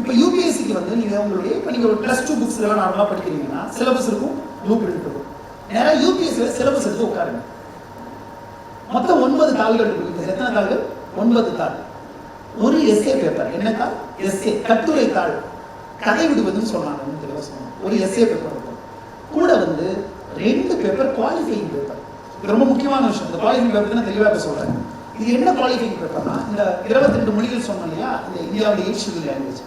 இப்போ யூபிஎஸ்சிக்கு வந்து நீங்கள் உங்களுடைய இப்போ நீங்கள் ஒரு ப்ளஸ் டூ புக்ஸ் எல்லாம் நார்மலாக படிக்கிறீங்கன்னா சிலபஸ் இருக்கும் ப்ளூ பிரிண்ட் இருக்கும் நேராக யூபிஎஸ்சியில் சிலபஸ் எடுத்து உட்காருங்க. மொத்தம் ஒன்பது தாள்கள் இருக்கு. எத்தனை தாள்கள்? ஒன்பது தாள். ஒரு எஸ்ஏ பேப்பர் என்ன தாள்? எஸ்ஏ கட்டுரை தாள். கதை விடுவதுன்னு சொன்னாங்க. இன்னும் சொன்னாங்க. ஒரு எஸ்ஏ பேப்பர் இருக்கும். கூட வந்து ரெண்டு பேப்பர் குவாலிஃபைங் பேப்பர் இது ரொம்ப முக்கியமான விஷயம். இந்த குவாலிஃபைங் பேப்பர் நான் தெளிவாக சொல்கிறேன் இது என்ன குவாலிஃபைங் பேப்பர்னா இந்த இருபத்தி ரெண்டு மொழிகள் சொன்னோம் இல்லையா? இந்த இந்தியாவுடைய ஏஷியல் லாங்குவேஜ்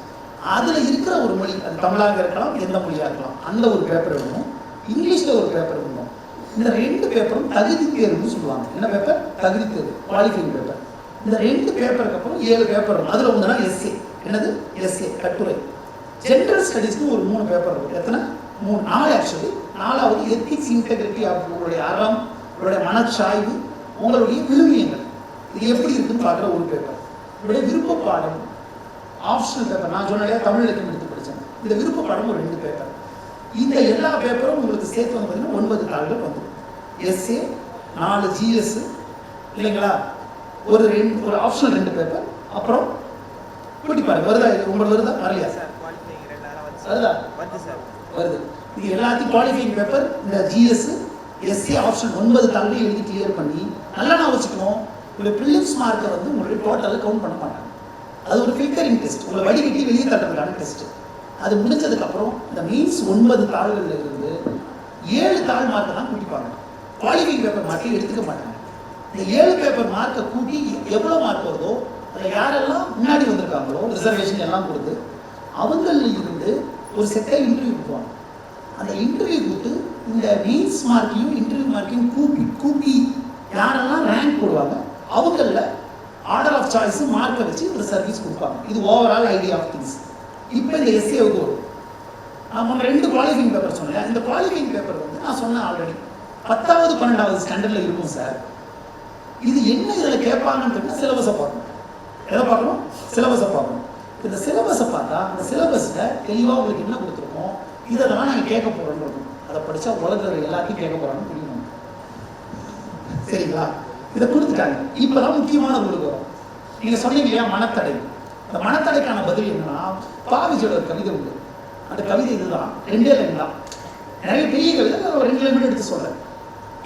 அதில் இருக்கிற ஒரு மொழி அது தமிழாக இருக்கலாம் எந்த மொழியாக இருக்கலாம் அந்த ஒரு பேப்பர் வேணும். இங்கிலீஷில் ஒரு பேப்பர் வேணும். இந்த ரெண்டு பேப்பரும் தகுதி தேர்வுன்னு சொல்லுவாங்க. என்ன பேப்பர் தகுதி தேர்வு குவாலிஃபைங் பேப்பர் இந்த ரெண்டு பேப்பருக்கு அப்புறம் ஏழு பேப்பர் அதில் அதுல ஒன்றுனா எஸ்ஏ என்னது? எஸ்ஏ கட்டுரை. ஜென்ரல் ஸ்டடீஸ்க்கு ஒரு மூணு பேப்பர் இருக்கும் எத்தனை? மூணு. நாலு ஆக்சுவலி நாலாவது எத்திக்ஸ் இன்டெகிரிட்டி ஆஃப் உங்களுடைய அறம் உங்களுடைய மனச்சாய்வு உங்களுடைய விழுமியங்கள். இது எப்படி இருக்குன்னு பார்க்குற ஒரு பேப்பர் உங்களுடைய விருப்ப பாடம் ஆப்ஷனல் பேப்பர் நான் சொன்னாலே தமிழ் இலக்கியம் எடுத்து படித்தேன் இந்த விருப்ப பாடம் ஒரு ரெண்டு பேப்பர் இந்த எல்லா பேப்பரும் உங்களுக்கு சேர்த்து வந்து பார்த்தீங்கன்னா ஒன்பது தாள்கள் வந்துடும். எஸ்ஏ நாலு ஜிஎஸ் இல்லைங்களா? ஒரு ரெண்டு ஒரு ஆப்ஷனல் ரெண்டு பேப்பர் அப்புறம் கூட்டி பாருங்க. வருதா? உங்களுக்கு வருதா? வரலையா? சார் வருது. வருதா? இது எல்லாத்தையும் குவாலிஃபைங் பேப்பர் இந்த ஜிஎஸ் எஸ்சி ஆப்ஷன் ஒன்பது தாள்களையும் எழுதி கிளியர் பண்ணி நல்லா நான் வச்சுக்கணும். உங்களுடைய ப்ரிலிம்ஸ் மார்க்கை வந்து உங்களுடைய டோட்டலில் கவுண்ட் பண்ண மாட்டாங்க. அது ஒரு ஃபில்டரிங் டெஸ்ட் உங்களை வடிகட்டி வெளியே தட்டுறதுக்கான டெஸ்ட் அது முடிஞ்சதுக்கப்புறம் இந்த மீன்ஸ் ஒன்பது தாள்களில் இருந்து ஏழு தாள் மார்க்கை தான் கூட்டிப்பாங்க. குவாலிஃபைங் பேப்பர் மார்க்கை எடுத்துக்க மாட்டாங்க. இந்த ஏழு பேப்பர் மார்க்கை கூட்டி எவ்வளோ மார்க் வருதோ அதில் யாரெல்லாம் முன்னாடி வந்திருக்காங்களோ ரிசர்வேஷன் எல்லாம் கொடுத்து அவங்களில் இருந்து ஒரு செட்டை இன்டர்வியூ கொடுப்பாங்க. அந்த இன்டர்வியூ கொடுத்து இந்த மீன்ஸ் மார்க்கையும் இன்டர்வியூ மார்க்கையும் கூப்பி கூப்பி யாரெல்லாம் ரேங்க் போடுவாங்க அவங்களில் ஆர்டர் ஆஃப் சாய்ஸ் மார்க்கை வச்சு ஒரு சர்வீஸ் கொடுப்பாங்க. இது ஓவரால் ஐடியா ஆஃப் திங்ஸ் இப்போ இந்த எஸ்ஏவுக்கு வரும். நம்ம ரெண்டு குவாலிஃபைங் பேப்பர் சொன்னேன். இந்த குவாலிஃபைங் பேப்பர் வந்து நான் சொன்னேன் ஆல்ரெடி பத்தாவது பன்னெண்டாவது ஸ்டாண்டர்டில் இருக்கும் சார் இது என்ன இதில் கேட்பாங்கன்னு தெரிஞ்சா சிலபஸை பார்க்கணும். எதை பார்க்கணும்? சிலபஸை பார்க்கணும். இந்த சிலபஸை பார்த்தா அந்த சிலபஸில் தெளிவாக உங்களுக்கு என்ன கொடுத்துருக்கோம்? இதை தான் நாங்கள் கேட்க போகிறோம்னு அதை படித்தா உலகத்தில் எல்லாத்தையும் கேட்க போகிறான்னு புரியும்? சரிங்களா? இதை கொடுத்துட்டாங்க. இப்போ தான் முக்கியமான உங்களுக்கு வரும் நீங்கள் சொன்னீங்க இல்லையா மனத்தடை. அந்த மனத்தடைக்கான பதில் என்னன்னா பாவிஜோட ஒரு கவிதை உண்டு. அந்த கவிதை இதுதான். ரெண்டே லைன் தான் நிறைய பெரிய கவிதை ஒரு ரெண்டு லைன் எடுத்து சொல்கிறேன்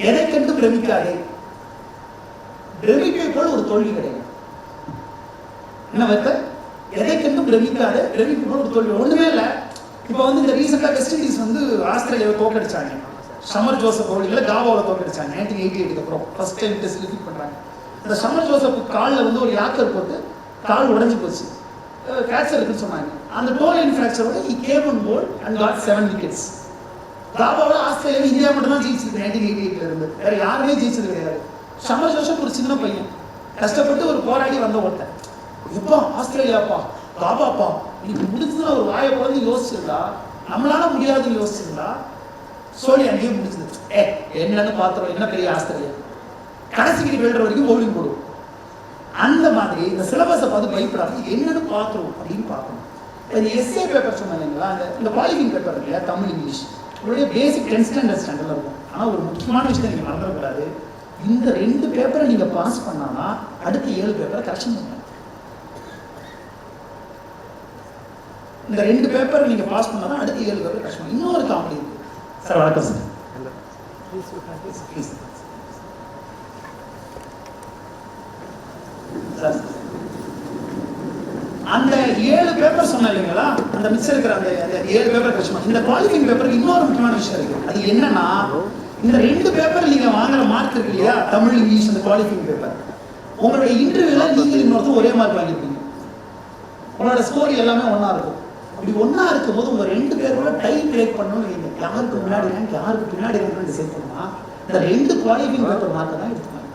எதை கண்டு பிரமிக்காதே? பிரமிப்பை போல ஒரு தோல்வி கிடையாது. என்ன வைத்த எதை கண்டு பிரமிக்காத? பிரமிப்பு போல ஒரு தோல்வி. ஒன்றுமே இல்லை. இப்போ வந்து இந்த ரீசெண்டாக வெஸ்ட் இண்டீஸ் வந்து ஆஸ்திரேலியாவை தோக்கடிச்சாங்க சமர் ஜோசப் அவர்களை காபாவில் தோற்கடிச்சாங்க நைன்டீன் எயிட்டி எயிட்டுக்கு அப்புறம். ஃபர்ஸ்ட் டைம் டெஸ்ட் ரிப்பீட் பண்ணுறாங்க இந்த சமர் ஜோசப் காலில் வந்து ஒரு யாக்கர் போட்டு கால் உடஞ்சி போச்சு. ஃப்ராக்சர் இருக்குன்னு சொன்னாங்க. அந்த டோல் இன் ஃப்ராக்சரோட he came one goal and got seven wickets தாபாவில் ஆஸ்திரேலியாவை இந்தியா மட்டும் தான் ஜெயிச்சிருக்கு நைன்டீன் எயிட்டி எயிட்டில் இருந்து. வேற யாருமே ஜெயிச்சது கிடையாது. சமர் ஜோசப் ஒரு சின்ன பையன். கஷ்டப்பட்டு ஒரு போராடி வந்த ஒருத்தன். எப்பா ஆஸ்திரேலியாப்பா தாபாப்பா இன்னைக்கு முடிஞ்சதுன்னா ஒரு வாயை குழந்தை யோசிச்சிருந்தா நம்மளால முடியாதுன்னு யோசிச்சிருந்தா சோனி அங்கேயே முடிச்சது. ஏ என்னன்னு பாத்திரம் என்ன பெரிய ஆஸ்திரேலியா? கிரி வெல்ற வரைக்கும் பவுலிங் போடுவோம் அந்த மாதிரி இந்த சிலபஸை பார்த்து பயப்படாம என்னன்னு பார்த்துருவோம் அப்படின்னு பார்க்கணும். இப்ப இந்த எஸ்ஏ பேப்பர் சொன்னீங்களா அந்த இந்த குவாலிஃபிங் பேப்பர் இருக்கு இல்லையா? தமிழ் இங்கிலீஷ். உங்களுடைய பேசிக் டென்த் ஸ்டாண்டர்ட் ஸ்டாண்டர்டில் இருக்கும். ஆனால் ஒரு முக்கியமான விஷயத்தை நீங்கள் மறந்துடக்கூடாது. இந்த ரெண்டு பேப்பரை நீங்கள் பாஸ் பண்ணானா அடுத்த ஏழு பேப்பரை கரெக்ஷன் பண்ணணும் இந்த ரெண்டு பேப்பரை நீங்கள் பாஸ் பண்ணாதான் அடுத்த ஏழு பேப்பர் கரெக்ஷன் இன்னொரு காமெடி சார் வணக்கம் சார். சார் அந்த ஏழு பேப்பர் சொன்னேன் இல்லைங்களா? அந்த மிஸ் இருக்கிற அந்த ஏழு பேப்பர் கஷ்டமா இந்த குவாலிஃபைங் பேப்பர் இன்னொரு முக்கியமான விஷயம் இருக்கு. அது என்னன்னா இந்த ரெண்டு பேப்பர் நீங்க வாங்குற மார்க் இருக்கு இல்லையா? தமிழ் இங்கிலீஷ் அந்த குவாலிஃபைங் பேப்பர் உங்களுடைய இன்டர்வியூல நீங்க இன்னொருத்தர் ஒரே மார்க் வாங்கியிருப்பீங்க. உங்களோட ஸ்கோர் எல்லாமே ஒன்னா இருக்கும். இப்படி ஒன்றா இருக்கும் இருக்கும்போது உங்கள் ரெண்டு பேரோட டை பிரேக் பண்ணணும்னு நீங்கள் யாருக்கு முன்னாடி ரேங்க் யாருக்கு பின்னாடி ரேங்க் டிசைட் பண்ணா இந்த ரெண்டு குவாலிஃபைங் பேப்பர் மார்க்கை தான் எடுத்துக்காங்க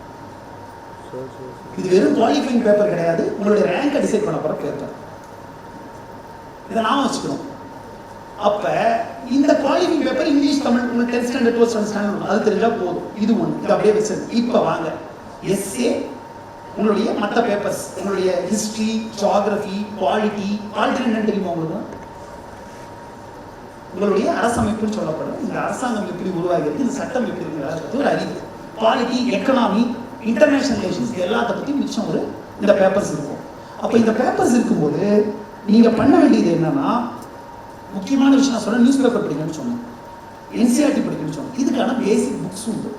இது வெறும் குவாலிஃபைங் பேப்பர் கிடையாது. உங்களுடைய ரேங்கை டிசைட் பண்ண போகிற பேப்பர் இதை நாம் வச்சுக்கணும். அப்போ இந்த குவாலிஃபைங் பேப்பர் இங்கிலீஷ் தமிழ் உங்களுக்கு டென்த் ஸ்டாண்டர்ட் டுவெல்த் ஸ்டாண்டர்ட் அது தெரிஞ்சால் போதும். இது ஒன்று இது அப்படியே வச்சது இப்போ வாங்க. எஸ்ஏ உங்களுடைய மற்ற பேப்பர்ஸ் உங்களுடைய ஹிஸ்ட்ரி ஜியாகிரபி குவாலிட்டி குவாலிட்டி என்னன்னு தெரியுமா உங்களுக்கு? உங்களுடைய அரசமைப்புன்னு சொல்லப்படும். இந்த அரசாங்கம் எப்படி உருவாகிறது இந்த சட்டம் எப்படி இருக்கிறத பற்றி ஒரு அறிவு. குவாலிட்டி எக்கனாமி இன்டர்நேஷனல் ரிலேஷன்ஸ் எல்லாத்த பற்றி மிச்சம் ஒரு இந்த பேப்பர்ஸ் இருக்கும். அப்போ இந்த பேப்பர்ஸ் இருக்கும்போது நீங்க பண்ண வேண்டியது என்னன்னா முக்கியமான விஷயம் நான் சொன்னேன். நியூஸ் பேப்பர் படிக்கணும்னு சொன்னேன் என்சிஆர்டி படிக்கணும்னு சொன்னேன். இதுக்கான பேசிக் புக்ஸ் உண்டு.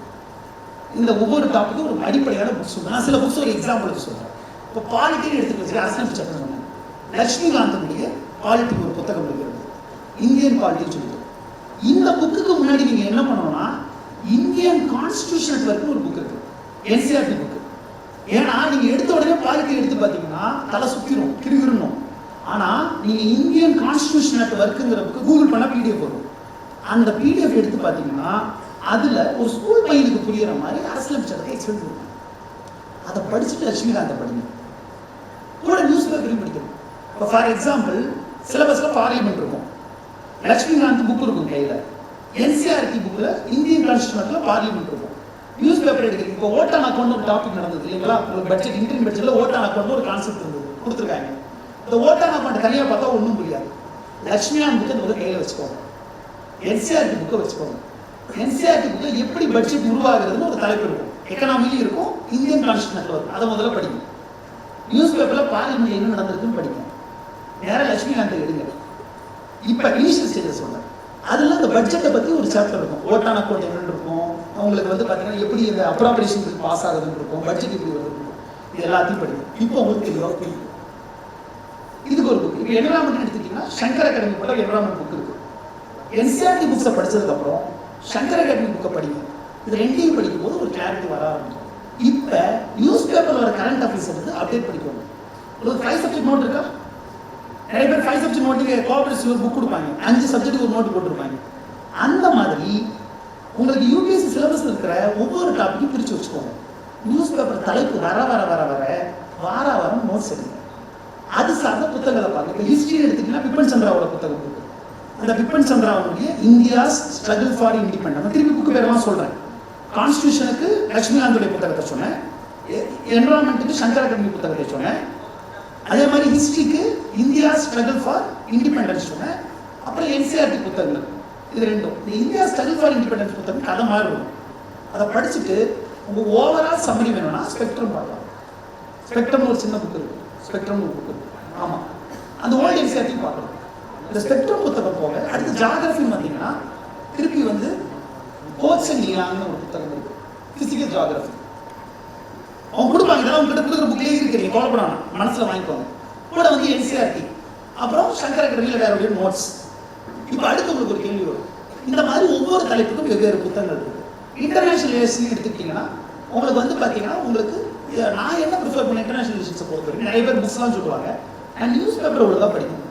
இந்த ஒவ்வொரு டாப்பிக்கும் ஒரு அடிப்படையான புக்ஸ் நான் சில புக்ஸ் ஒரு எக்ஸாம்பிளுக்கு சொல்கிறேன் இப்போ பாலிட்டின்னு எடுத்துட்டு வச்சு அரசியல் சட்டம் சொன்னேன் லட்சுமிகாந்தனுடைய பாலிட்டி ஒரு புத்தகம் இருக்கிறது. இந்தியன் பாலிட்டி சொல்லிட்டு. இந்த புக்குக்கு முன்னாடி நீங்கள் என்ன பண்ணணும்னா இந்தியன் கான்ஸ்டியூஷன் வரைக்கும் ஒரு புக் இருக்கு. என்சிஆர்டி புக்கு ஏன்னா நீங்கள் எடுத்த உடனே பாலிட்டி எடுத்து பார்த்தீங்கன்னா தலை சுற்றிடும் கிருகிருணும் ஆனால் நீங்கள் இந்தியன் கான்ஸ்டியூஷன் நெட்ஒர்க்குங்கிற புக்கு கூகுள் பண்ணால் பிடிஎஃப் வரும். அந்த பிடிஎஃப் எடுத்து பார்த்தீங்கன்னா அதில் ஒரு ஸ்கூல் பையனுக்கு புரிகிற மாதிரி அரசியல் சட்டத்தை எக்ஸ்பிளைன் இருக்கும் அதை படிச்சுட்டு லட்சுமிகாந்தை படிங்க. கூட நியூஸ் பேப்பரையும் படிக்கணும். இப்போ ஃபார் எக்ஸாம்பிள் சிலபஸில் பார்லிமெண்ட் இருக்கும். லட்சுமிகாந்த் புக் இருக்கும் கையில். என்சிஆர்டி புக்கில் இந்தியன் கான்ஸ்டியூஷனில் பார்லிமெண்ட் இருக்கும். நியூஸ் பேப்பர் எடுக்கிறீங்க. இப்போ ஓட்டான் அக்கௌண்ட் ஒரு டாபிக் நடந்தது இல்லைங்களா? ஒரு பட்ஜெட் இன்டர்ன் பட்ஜெட்டில் ஓட்டான் அக்கௌண்ட் ஒரு கான்செப்ட் இருந்தது கொடுத்துருக்காங்க. இந்த ஓட்டான் அக்கௌண்ட் தனியாக பார்த்தா ஒன்றும் புரியாது. லட்சுமிகாந்த் புக்கை முதல்ல கையில் வச்சுக்கோங்க. என்சிஆர்டி புக்கை வச்சுக்கோங்க. என்சிஆர்டி புக்கில் எப்படி பட்ஜெட் உருவாகிறதுன்னு ஒரு தலைப்பு இருக்கும். எக்கனாமிலையும் இருக்கும் இந்தியன் கான்ஸ்டியூஷன் வரும் அதை முதல்ல படிக்கும் நியூஸ் பேப்பரில் பார்லிமெண்ட் என்ன நடந்திருக்குன்னு படிக்கும் நேராக லட்சுமிகாந்தை எடுங்க. இப்போ இனிஷியல் ஸ்டேஜஸ் சொல்றேன் அதில் இந்த பட்ஜெட்டை பற்றி ஒரு சாப்டர் இருக்கும். ஓட்டான அக்கௌண்ட் என்னன்னு இருக்கும். அவங்களுக்கு வந்து பார்த்தீங்கன்னா எப்படி இந்த அப்ராப்ரேஷன் பாஸ் ஆகுதுன்னு இருக்கும். பட்ஜெட் எப்படி வருது இருக்கும். இது எல்லாத்தையும் படிக்கும் இப்போ உங்களுக்கு தெளிவாக புரியும் இதுக்கு ஒரு புக் இப்போ என்வரான்மெண்ட் எடுத்துக்கிட்டிங்கன்னா சங்கர் அகாடமி போல என்வரான்மெண்ட் புக் இருக்கு. என்சிஆர்டி புக்ஸை படிச்சதுக்கப்புறம் சங்கரகவி புக்கை படிக்கும். இது ரெண்டையும் படிக்கும்போது ஒரு கிளாரிட்டி வர ஆரம்பிக்கும். இப்போ நியூஸ் பேப்பரில் வர கரண்ட் அஃபேர்ஸ் எடுத்து அப்டேட் படிக்கணும் உங்களுக்கு ஃபைவ் சப்ஜெக்ட் நோட் இருக்கா? நிறைய பேர் ஃபைவ் சப்ஜெக்ட் நோட்டுக்கு கோஆபரேட்டிவ் ஒரு புக் கொடுப்பாங்க. அஞ்சு சப்ஜெக்ட் ஒரு நோட்டு போட்டிருப்பாங்க. அந்த மாதிரி உங்களுக்கு யூபிஎஸ்சி சிலபஸ் இருக்கிற ஒவ்வொரு டாப்பிக்கும் பிரித்து வச்சுக்கோங்க. நியூஸ் பேப்பர் தலைப்பு வர வர வர வர வார வாரம் நோட்ஸ் எடுங்க. அது சார்ந்த புத்தகங்களை பாருங்க. இப்போ ஹிஸ்ட்ரி எடுத்துக்கிட்டீங்கன்னா பிபன் சந்திராவோட புத்தகம். அந்த பிப்பன் சந்திராவுடைய இந்தியாஸ் ஸ்ட்ரகிள் ஃபார் இண்டிபெண்டன்ஸ் திருப்பி புக்கு பேரெல்லாம் சொல்கிறேன் கான்ஸ்டியூஷனுக்கு லட்சுமிகாந்துடைய புத்தகத்தை சொன்னேன். என்வரான்மெண்ட்டுக்கு சங்கர் அகாடமி புத்தகத்தை சொன்னேன். அதே மாதிரி ஹிஸ்ட்ரிக்கு இந்தியா ஸ்ட்ரகிள் ஃபார் இண்டிபெண்டன்ஸ் சொன்னேன். அப்புறம் என்சிஆர்டி புத்தகங்கள். இது ரெண்டும். இந்த இந்தியா ஸ்ட்ரகிள் ஃபார் இண்டிபெண்டன்ஸ் புத்தகம் கதை மாதிரி இருக்கும். அதை படிச்சுட்டு உங்கள் ஓவரால் சம்மரி வேணும்னா ஸ்பெக்ட்ரம் பார்க்கலாம். ஸ்பெக்ட்ரம் ஒரு சின்ன புக்கு இருக்கு. ஸ்பெக்ட்ரம் ஒரு புக்கு ஆமாம் அந்த ஓல்டு என்சிஆர்டி பார்க்கலாம். இந்த ஸ்பெக்ட்ரம் புத்தகம் போக அடுத்து ஜாகிரஃபின்னு பார்த்தீங்கன்னா திருப்பி வந்து கோட்ஸ் அண்ட் ஒரு புத்தகம் இருக்கு. பிசிக்கல் ஜாகிரபி அவங்க கொடுப்பாங்க இதெல்லாம் உங்ககிட்ட கொடுக்குற புக்லேயே இருக்கு நீங்கள் கவலை பண்ணாம மனசுல வாங்கிக்கோங்க. கூட வந்து என்சிஆர்டி அப்புறம் சங்கர அகாடமியில் வேற ஒரு நோட்ஸ் இப்போ அடுத்து உங்களுக்கு ஒரு கேள்வி வரும். இந்த மாதிரி ஒவ்வொரு தலைப்புக்கும் வெவ்வேறு புத்தகங்கள் இருக்கு. இன்டர்நேஷனல் ரிலேஷன் எடுத்துக்கிட்டிங்கன்னா உங்களுக்கு வந்து பார்த்தீங்கன்னா உங்களுக்கு நான் என்ன ப்ரிஃபர் பண்ண இன்டர்நேஷனல் ரிலேஷன்ஸை பொறுத்த வரைக்கும் நிறைய பேர் புக்ஸ்லாம் சொல்லுவாங்க. நான் நியூஸ் பேப்பர் ஒழுங்காக படிக்கணும்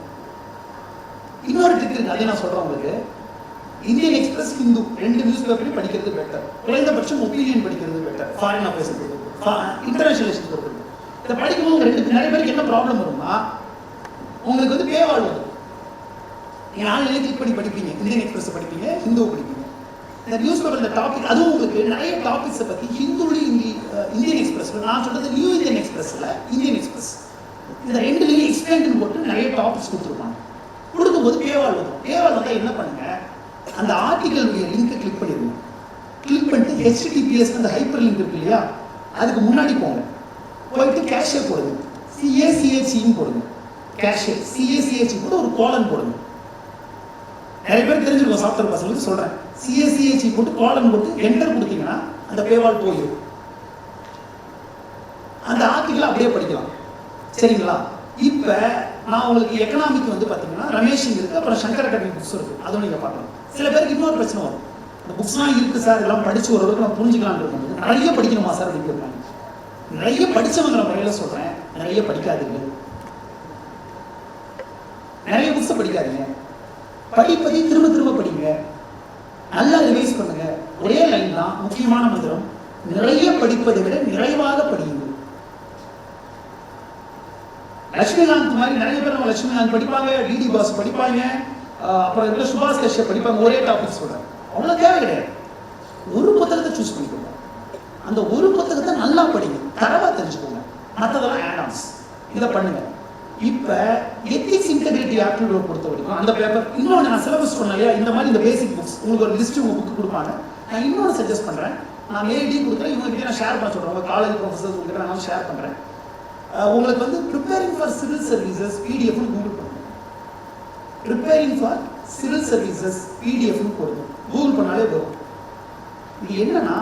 இன்னொரு ட்ரிக் இருக்கு அதை நான் சொல்றேன் உங்களுக்கு. இந்தியன் எக்ஸ்பிரஸ் ஹிந்து ரெண்டு நியூஸ் பேப்பரையும் படிக்கிறது பெட்டர் குறைந்தபட்சம் ஒப்பீனியன் படிக்கிறது better foreign affairs international issues பொறுத்தவரைக்கும் இதை படிக்கும்போது ரெண்டு நிறைய பேருக்கு என்ன ப்ராப்ளம் வரும்னா உங்களுக்கு வந்து பேவாள் வரும். நீங்கள் ஆன்லைனில் கிளிக் பண்ணி படிப்பீங்க. இந்தியன் எக்ஸ்பிரஸ் படிப்பீங்க ஹிந்துவை படிப்பீங்க. இந்த நியூஸ் பேப்பர் இந்த டாபிக் அதுவும் உங்களுக்கு நிறைய டாபிக்ஸை பற்றி ஹிந்துலையும் இந்தி இந்தியன் எக்ஸ்பிரஸ் நான் சொல்றது நியூ இந்தியன் எக்ஸ்பிரஸில் இந்தியன் எக்ஸ்பிரஸ் இந்த ரெண்டுலையும் எக்ஸ்பிளைன் போட்டு நிறைய டாபிக்ஸ் கொடுத்துருப்பாங்க. கொடுக்கும்போது பேவால் வரும் பேவால் வந்தால் என்ன பண்ணுங்க? அந்த ஆர்டிக்கலுடைய லிங்கை கிளிக் பண்ணிடுங்க. கிளிக் பண்ணிட்டு ஹெச்டிபிஎஸ் அந்த ஹைப்பர் லிங்க் இருக்கு இல்லையா? அதுக்கு முன்னாடி போங்க. போயிட்டு கேஷியர் போடுங்க. சிஏசிஹெச்சின்னு போடுங்க. கேஷியர் சிஏசிஹெச்சி கூட ஒரு கோலன் போடுங்க. நிறைய பேர் தெரிஞ்சிருக்கும் சாஃப்ட்வேர் பசங்களுக்கு சொல்கிறேன் சிஏசிஹெச்சி போட்டு கோலன் போட்டு என்டர் கொடுத்தீங்கன்னா அந்த பேவால் போயிடும். அந்த ஆர்டிக்கலை அப்படியே படிக்கலாம். சரிங்களா? இப்போ நான் உங்களுக்கு எக்கனாமிக் வந்து பார்த்தீங்கன்னா ரமேஷிங் இருக்கு அப்புறம் சங்கர் அகாடமி புக்ஸ் இருக்கு. அதுவும் நீங்கள் பார்க்கணும் சில பேருக்கு இன்னொரு பிரச்சனை வரும். இந்த புக்ஸ்லாம் இருக்கு சார் இதெல்லாம் படிச்சு ஓரளவுக்கு நான் புரிஞ்சுக்கலாம்னு இருக்கும். நிறைய படிக்கணுமா சார் அப்படின்னு கேட்பாங்க. நிறைய படிச்சவங்கிற முறையில் சொல்றேன். நிறைய படிக்காதீங்க. நிறைய புக்ஸை படிக்காதீங்க. படிப்பதை திரும்ப திரும்ப படிங்க. நல்லா ரிவைஸ் பண்ணுங்க. ஒரே லைன் தான் முக்கியமான மந்திரம். நிறைய படிப்பதை விட நிறைவாக படியுங்க. லட்சுமிகாந்த் மாதிரி நிறைய பேர் நம்ம லட்சுமிகாந்த் படிப்பாங்க டிடி பாஸ் படிப்பாங்க அப்புறம் இருக்கிற சுபாஷ் கஷ்யப் படிப்பாங்க ஒரே டாபிக் சொல்றாங்க அவ்வளோ தேவை கிடையாது. ஒரு புத்தகத்தை சூஸ் பண்ணிக்கோங்க. அந்த ஒரு புத்தகத்தை நல்லா படிங்க. தரவாக தெரிஞ்சுக்கோங்க. மற்றதெல்லாம் ஆடாம்ஸ் இதை பண்ணுங்க. இப்போ எத்திக்ஸ் இன்டெகிரிட்டி ஆப்டிடியூட் பொறுத்த வரைக்கும் அந்த பேப்பர் இன்னொன்று நான் சிலபஸ் சொன்னேன் இல்லையா? இந்த மாதிரி இந்த பேசிக் புக்ஸ் உங்களுக்கு ஒரு லிஸ்ட் உங்கள் புக்கு கொடுப்பாங்க. நான் இன்னொன்று சஜஸ்ட் பண்ணுறேன் நான் மெயில் கொடுக்குறேன். இவங்க கிட்ட நான் ஷேர் பண்ண சொல்கிறேன் உங்கள் காலேஜ் ப்ரொஃபஸர்ஸ் உங்ககிட்ட நான் ஷேர் பண்ணுறேன் உங்களுக்கு வந்து ப்ரிப்பேரிங் ஃபார் சிவில் சர்வீசஸ் பிடிஎஃப்னு கூகுள் பண்ணுங்க. ப்ரிப்பேரிங் ஃபார் சிவில் சர்வீசஸ் பிடிஎஃப்னு போடுங்க. கூகுள் பண்ணாலே வரும். இது என்னன்னா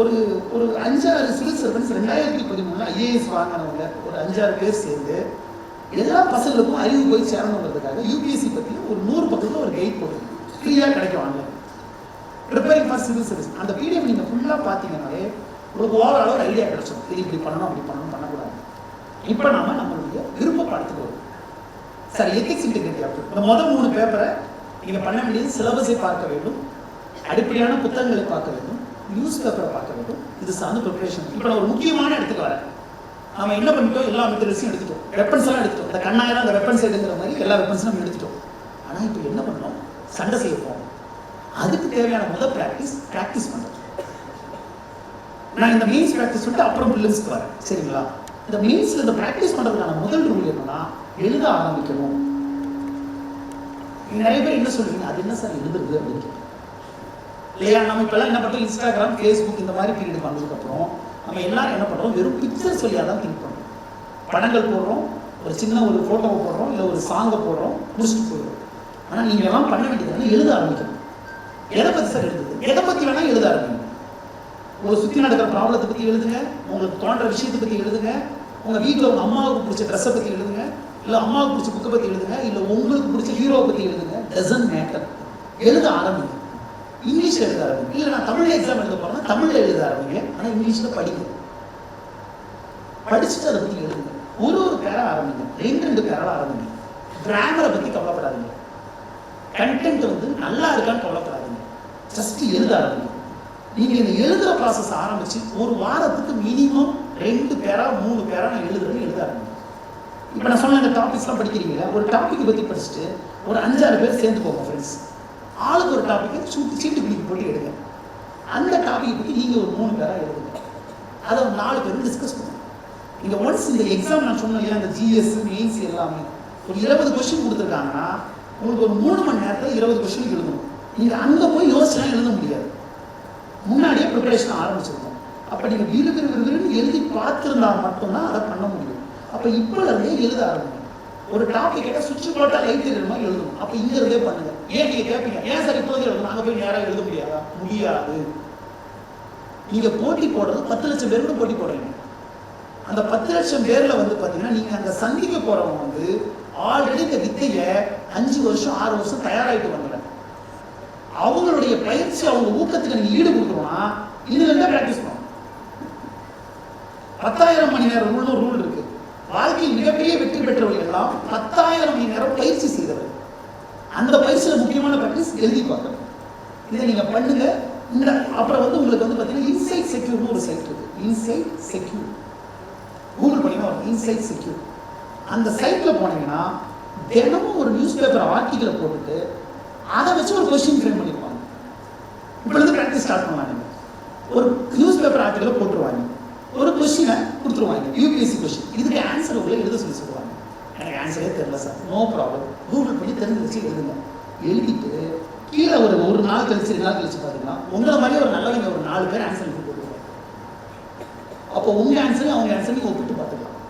ஒரு ஒரு அஞ்சாறு சிவில் சர்வன்ஸ் ரெண்டாயிரத்தி பதிமூணுல ஐஏஎஸ் வாங்கினவங்க ஒரு அஞ்சாறு பேர் சேர்ந்து எல்லா பசங்களுக்கும் அறிவு போய் சேரணுங்கிறதுக்காக யூபிஎஸ்சி பற்றி ஒரு நூறு பக்கத்தில் ஒரு கைட் போடுது ஃப்ரீயாக கிடைக்கும் online preparing for civil service அந்த பிடிஎஃப் நீங்கள் ஃபுல்லாக பார்த்தீங்கன்னாலே உங்களுக்கு ஓவரால் ஒரு ஐடியா கிடைச்சிடும் இது இப்படி பண்ணணும் அப்படி பண்ணணும் இப்போ நாம நம்மளுடைய விருப்ப வரும் சார் எத்திக்ஸ் இன்டெகிரிட்டி அப்படி இந்த முதல் மூணு பேப்பரை நீங்கள் பண்ண வேண்டியது சிலபஸை பார்க்க வேண்டும். அடிப்படையான புத்தகங்களை பார்க்க வேண்டும். நியூஸ் பேப்பரை பார்க்க வேண்டும். இது சார்ந்த ப்ரிப்பரேஷன் இப்போ நான் ஒரு முக்கியமான இடத்துக்கு வரேன். நாம என்ன பண்ணிட்டோம்? எல்லா மெட்டீரியல்ஸையும் எடுத்துட்டோம். வெப்பன்ஸ் எல்லாம் எடுத்துட்டோம். இந்த கண்ணாயிரம் அந்த வெப்பன்ஸ் எடுங்கிற மாதிரி எல்லா வெப்பன்ஸும் நம்ம எடுத்துட்டோம். ஆனால் இப்போ என்ன பண்ணோம் சண்டை செய்ய போகணும் அதுக்கு தேவையான முதல் ப்ராக்டிஸ் ப்ராக்டிஸ் பண்ணுறது நான் இந்த மெயின்ஸ் ப்ராக்டிஸ் சொல்லிட்டு அப்புறம் ப்ரிலிம்ஸ்க்கு வரேன். சரிங்களா? இந்த மீன்ஸ் இந்த ப்ராக்டிஸ் பண்ணுறதுக்கான முதல் ரூல் என்னன்னா எழுத ஆரம்பிக்கணும். நிறைய பேர் என்ன சொல்றீங்க? அது என்ன சார் எழுதுறது? அப்படின்னு இல்லையா? நம்ம இப்பெல்லாம் என்ன பண்றோம்? இன்ஸ்டாகிராம் ஃபேஸ்புக் இந்த மாதிரி பீரியட் வந்ததுக்கு அப்புறம் நம்ம எல்லாரும் என்ன பண்றோம்? வெறும் பிக்சர் சொல்லியா தான் திங்க் பண்றோம். படங்கள் போடுறோம் ஒரு சின்ன ஒரு போட்டோவை போடுறோம் இல்லை ஒரு சாங்கை போடுறோம் முடிச்சுட்டு போயிடுறோம். ஆனால் நீங்கள் எல்லாம் பண்ண வேண்டியது எழுத ஆரம்பிக்கணும். எதை பற்றி சார் எழுதுது எதை பற்றி வேணால் எழுத ஆரம்பிக்கணும். உங்களை சுற்றி நடக்கிற ப்ராப்ளத்தை பற்றி எழுதுங்க. உங்களுக்கு தோன்ற விஷயத்தை பற்றி எழுதுங்க. உங்கள் வீட்டில் உங்கள் அம்மாவுக்கு பிடிச்ச ட்ரெஸ்ஸை பற்றி எழுதுங்க. இல்லை அம்மாவுக்கு பிடிச்ச புக்கை பற்றி எழுதுங்க. இல்லை உங்களுக்கு பிடிச்ச ஹீரோவை பற்றி எழுதுங்க. டசன்ட் மேட்டர் எழுத ஆரம்பிங்க. இங்கிலீஷில் எழுத ஆரம்பிங்க. இல்லை நான் தமிழில் எக்ஸாம் எழுத போகிறேன்னா தமிழில் எழுத ஆரம்பிங்க. ஆனால் இங்கிலீஷில் படிங்க. படிச்சுட்டு அதை பற்றி எழுதுங்க. ஒரு ஒரு பேரா ஆரம்பிங்க. ரெண்டு ரெண்டு பேரா ஆரம்பிங்க. கிராமரை பற்றி கவலைப்படாதீங்க. கண்டென்ட் வந்து நல்லா இருக்கான்னு கவலைப்படாதீங்க. ஜஸ்ட் எழுத ஆரம்பிங்க. நீங்கள் இந்த எழுதுகிற ப்ராசஸ் ஆரம்பித்து ஒரு வாரத்துக்கு மினிமம் ரெண்டு பேரா மூணு பேரா நான் எழுதுறது எழுத ஆரம்பிங்க இப்போ நான் சொன்ன இந்த டாபிக்ஸ்லாம் படிக்கிறீங்களா ஒரு டாபிக் பற்றி படிச்சுட்டு ஒரு அஞ்சாறு பேர் சேர்ந்து போங்க ஃப்ரெண்ட்ஸ் ஆளுக்கு ஒரு டாப்பிக்கை சூட்டு சீட்டு பிடிக்க போட்டு எடுங்க. அந்த டாபிக்கை பற்றி நீங்கள் ஒரு மூணு பேராக எழுதுங்க. அதை ஒரு நாலு பேரும் டிஸ்கஸ் பண்ணுங்க. இங்கே ஒன்ஸ் இந்த எக்ஸாம் நான் சொன்னேன் இல்லையா அந்த ஜிஎஸ் மெயின்ஸ் எல்லாமே ஒரு இருபது கொஸ்டின் கொடுத்துருக்காங்கன்னா உங்களுக்கு ஒரு மூணு மணி நேரத்தில் இருபது கொஸ்டின் எழுதணும். நீங்கள் அங்கே போய் யோசிச்சுலாம் எழுத முடியாது. முன்னாடியே ப்ரிப்பரேஷன் ஆரம்பிச்சிருக்கோம். அப்போ நீங்கள் விரு விறு எழுதி பார்த்துருந்தா மட்டும்தான் அதை பண்ண முடியும். அப்போ இப்போல எழுத ஆரம்பிக்கும் ஒரு டாபிக் கேட்டால் சுவிட்ச் போட்டால் லைட் இருக்கிற மாதிரி எழுதணும் அப்போ இங்கே இருந்தே பண்ணுங்க. ஏன் நீங்கள் கேட்பீங்க ஏன் சார் இப்போதே எழுதணும் அங்கே போய் நேராக எழுத முடியாதா? முடியாது. நீங்கள் போட்டி போடுறது பத்து லட்சம் பேர் கூட போட்டி போடுறீங்க அந்த பத்து லட்சம் பேரில் வந்து பார்த்தீங்கன்னா நீங்கள் அந்த சந்திக்க போகிறவங்க வந்து ஆல்ரெடி இந்த வித்தையை அஞ்சு வருஷம் ஆறு வருஷம் தயாராகிட்டு வந்தாங்க. அவங்களுடைய பயிற்சி அவங்க ஊக்கத்துக்கு நீங்க ஈடு கொடுக்கணும்னா இதுல ப்ராக்டிஸ் பிராக்டிஸ் பண்ணணும்? பத்தாயிரம் மணி நேரம் ரூல்னு ஒரு ரூல் இருக்கு. வாழ்க்கையில் மிகப்பெரிய வெற்றி பெற்றவர்கள் எல்லாம் பத்தாயிரம் மணி நேரம் பயிற்சி செய்தவர் அந்த பயிற்சியில் முக்கியமான பிராக்டிஸ் எழுதி பார்க்கணும். இதை நீங்க பண்ணுங்க. இந்த அப்புறம் வந்து உங்களுக்கு வந்து பார்த்தீங்கன்னா இன்சைட் செக்யூர்னு ஒரு சைட் இருக்கு. இன்சைட் செக்யூர் கூகுள் பண்ணீங்கன்னா வரும். இன்சைட் செக்யூர் அந்த சைட்டில் போனீங்கன்னா தினமும் ஒரு நியூஸ் பேப்பர் ஆர்டிக்கலை போட்டுட்டு அதை வச்சு ஒரு கொஸ்டின் ஃப்ரேம் பண்ணிடுவாங்க இப்பொழுது ப்ராக்டிஸ் ஸ்டார்ட் பண்ணுவாங்க. ஒரு நியூஸ் பேப்பர் ஆர்டிக்கலை போட்டுருவாங்க. ஒரு கொஸ்டினை கொடுத்துருவாங்க. யூபிஎஸ்சி கொஸ்டின் இதுக்கு ஆன்சர் உங்களை எழுத சொல்லி சொல்லுவாங்க. எனக்கு ஆன்சரே தெரியல சார் நோ ப்ராப்ளம் கூகுள் பண்ணி தெரிஞ்சு வச்சு எழுதுங்க. எழுதிட்டு கீழே ஒரு ஒரு நாள் கழிச்சு ரெண்டு நாள் கழிச்சு பார்த்தீங்கன்னா உங்களை மாதிரி ஒரு நல்லவங்க ஒரு நாலு பேர் ஆன்சர் போட்டுருவாங்க. அப்போ உங்கள் ஆன்சரையும் அவங்க ஆன்சரையும் நீங்க ஒப்பிட்டு பார்த்துக்கலாம்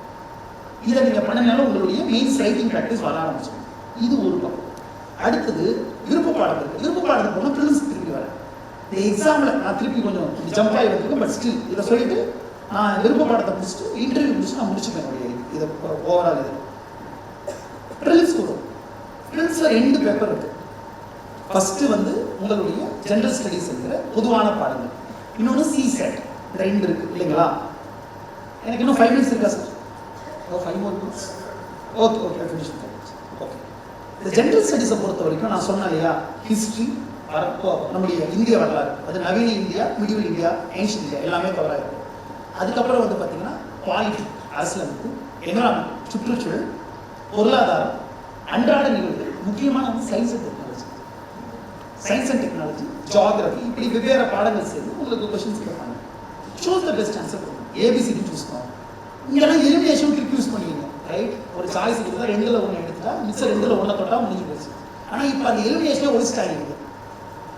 இதை நீங்கள் பண்ணனால உங்களுடைய மெயின்ஸ் ரைட்டிங் ப்ராக்டிஸ் வர ஆரம்பிச்சிடும். இது ஒரு பக்கம். அடுத்தது விருப்ப பாடம் இருக்கு விருப்ப பாடத்துக்கு போனால் ப்ரிலிம்ஸ் திருப்பி வரேன் இந்த எக்ஸாமில் நான் திருப்பி கொஞ்சம் ஜம்ப் ஆகி பட் ஸ்டில் இதை சொல்லிட்டு நான் விருப்ப பாடத்தை முடிச்சுட்டு இன்டர்வியூ முடிச்சுட்டு நான் முடிச்சுப்பேன் என்னுடைய இதை ஓவரால் இது. ப்ரிலிம்ஸ் வரும் ப்ரிலிம்ஸில் ரெண்டு பேப்பர் இருக்கு. ஃபஸ்ட்டு வந்து உங்களுடைய ஜென்ரல் ஸ்டடீஸ் இருக்கிற பொதுவான பாடங்கள். இன்னொன்று சி செட் ரெண்டு இருக்கு இல்லைங்களா? எனக்கு இன்னும் ஃபைவ் மினிட்ஸ் இருக்கா sir oh five more minutes okay okay finish okay இந்த ஜென்ரல் ஸ்டடீஸை பொறுத்த வரைக்கும் நான் சொன்னேன் இல்லையா? ஹிஸ்ட்ரி நம்முடைய இந்திய வரலாறு. அது நவீன India medieval India ancient India எல்லாமே கவர் ஆகிருக்கும் அதுக்கப்புறம் வந்து பார்த்தீங்கன்னா குவாலிட்டி அரசியலமைப்பு என்வரான்மெண்ட் சுற்றுச்சூழல் பொருளாதாரம் அன்றாட நிகழ்வுகள் முக்கியமான வந்து science and technology science and technology geography இப்படி வெவ்வேறு பாடங்கள் சேர்ந்து உங்களுக்கு கொஸ்டின்ஸ் கேட்பாங்க. Choose the best answer ABCD choose பண்ணுவோம். இங்கெல்லாம் எலிமினேஷன் ட்ரிக் யூஸ் பண்ணுவீங்க ரைட் ஒரு சாய்ஸ் இருந்தால் ரெண்டில் ஒன்று வச்சுட்டா மிச்சம் ரெண்டில் ஒன்றை தொட்டால் முடிஞ்சு போச்சு. ஆனால் இப்போ அந்த எலிமினேஷனே ஒழிச்சிட்டாங்க.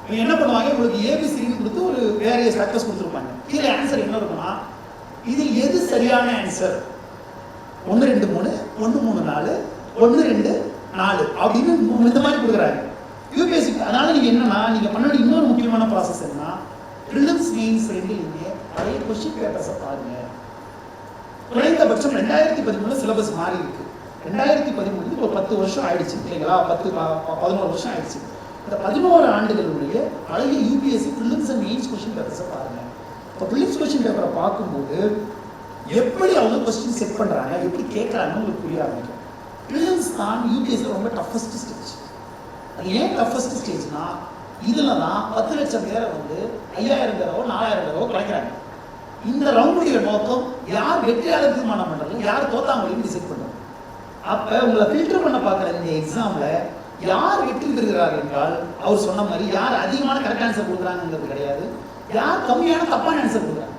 இப்போ என்ன பண்ணுவாங்க? உங்களுக்கு ஏபிசிடின்னு கொடுத்து ஒரு வேரியஸ் ஃபேக்டர்ஸ் கொடுத்துருப்பாங்க. இதில் ஆன்சர் என்ன இருக்குன்னா இதில் எது சரியான ஆன்சர் ஒன்று ரெண்டு மூணு ஒன்று மூணு நாலு ஒன்று ரெண்டு நாலு அப்படின்னு இந்த மாதிரி கொடுக்குறாங்க. யூபிஎஸ்சி அதனால நீங்கள் என்னன்னா நீங்கள் பண்ண வேண்டிய இன்னொரு முக்கியமான ப்ராசஸ் என்னன்னா ப்ரிலிம்ஸ் மெயின்ஸ் ரெண்டுலையுமே பழைய கொஸ்டின் பேப்பர்ஸை பாருங்க. குறைந்தபட்சம் ரெண்டாயிரத்தி பதிமூணு சிலபஸ் மாறி இருக்கு ரெண்டாயிரத்தி பதிமூணு இப்போ பத்து வருஷம் ஆயிடுச்சு இல்லைங்களா? பத்து ப- பதினோரு வருஷம் ஆயிடுச்சு. இந்த பதினோரு ஆண்டுகளுடைய பழைய UPSC prelims and mains question பேப்பர்ஸை பாருங்க. இப்போ பிலிம்ஸ் கொஸ்டின் பேப்பரை பார்க்கும்போது எப்படி அவங்க கொஸ்டின் செட் பண்ணுறாங்க எப்படி கேட்குறாங்கன்னு உங்களுக்கு புரிய ஆரம்பிக்கும். பிலிம்ஸ் தான் யூபிஎஸ்சி ரொம்ப டஃபஸ்ட் ஸ்டேஜ் அது ஏன் டஃபஸ்ட் ஸ்டேஜ்னா இதில் தான் பத்து லட்சம் பேரை வந்து ஐயாயிரம் பேரோ நாலாயிரம் பேரோ குறைக்கிறாங்க. இந்த ரவுண்டுடைய நோக்கம் யார் வெற்றியாளர் தீர்மானம் பண்ணுறது யார் தோத்தாங்களையும் டிசைட் பண்ணுறது அப்போ உங்களை ஃபில்டர் பண்ண பார்க்குற இந்த எக்ஸாமில் யார் வெற்றி பெறுகிறார் என்றால் அவர் சொன்ன மாதிரி யார் அதிகமான கரெக்ட் ஆன்சர் கொடுக்குறாங்கிறது கிடையாது. யார் கம்மியான தப்பான ஆன்சர் கொடுக்குறாங்க?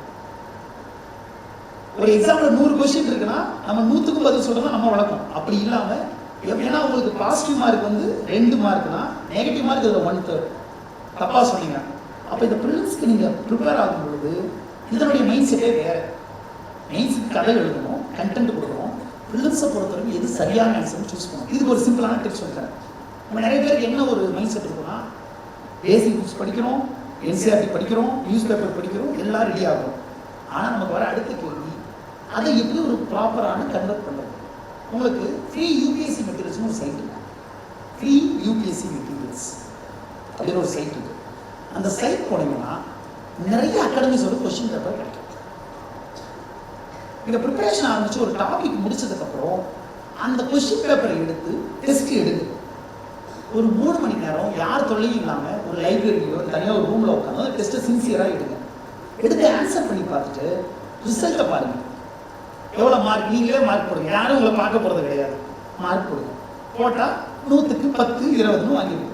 ஒரு எக்ஸாம்ல நூறு கொஸ்டின் இருக்குன்னா நம்ம நூற்றுக்கும் பதில் சொல்றது நம்ம வழக்கம். அப்படி இல்லாமல் எப்- ஏன்னா உங்களுக்கு பாசிட்டிவ் மார்க் வந்து ரெண்டு மார்க்னா நெகட்டிவ் மார்க் இதில் ஒன் தேர்ட் தப்பாக சொன்னீங்க. அப்போ இந்த ப்ரிலிம்ஸ்க்கு நீங்கள் ப்ரிப்பேர் ஆகும் பொழுது இதனுடைய மைண்ட் செட்டே வேற. மெயின்ஸுக்கு கதை எழுதணும் கண்டென்ட் கொடுக்கணும் ப்ரிலிம்ஸை பொறுத்தவரைக்கும் எது சரியான ஆன்சர்னு சூஸ் பண்ணுவோம் இதுக்கு ஒரு சிம்பிளான டிப்ஸ் சொல்லித்தரேன் நம்ம நிறைய பேருக்கு என்ன ஒரு மைண்ட் செட் இருக்குன்னா பேசிக் புக்ஸ் படிக்கிறோம் என்சிஆர்டி படிக்கிறோம் நியூஸ் பேப்பர் படிக்கிறோம் எல்லாம் ரெடி ஆகும். ஆனால் நமக்கு வர அடுத்த கேள்வி அதை எப்படி ஒரு ப்ராப்பரான கன்வெர்ட் பண்ணுறது உங்களுக்கு ஃப்ரீ யூபிஎஸ்சி மெட்டீரியல்ஸ்னு ஒரு சைட் இருக்கு. ஃப்ரீ யூபிஎஸ்சி மெட்டீரியல்ஸ் அப்படின்னு ஒரு சைட் இருக்கு. அந்த சைட் போனீங்கன்னா நிறைய அகாடமிஸோட கொஸ்டின் பேப்பர் கிடைக்கும். இந்த ப்ரிப்பரேஷன் ஆரம்பிச்சு ஒரு டாபிக் முடிச்சதுக்கப்புறம் அந்த கொஸ்டின் பேப்பரை எடுத்து டெஸ்ட் எடுக்குது ஒரு மூணு மணி நேரம் யார் தொல்லையும் இல்லாமல் ஒரு லைப்ரரியோ தனியாக ஒரு ரூமில் உட்காந்து அந்த டெஸ்ட்டை சின்சியராக எடுங்க. எடுத்து ஆன்சர் பண்ணி பார்த்துட்டு ரிசல்ட்டை பாருங்கள் எவ்வளோ மார்க் நீங்களே மார்க் போடுங்க. யாரும் உங்களை பார்க்க போகிறது கிடையாது. மார்க் போடுங்க. போட்டால் நூற்றுக்கு பத்து இருபதுன்னு வாங்கிடுங்க.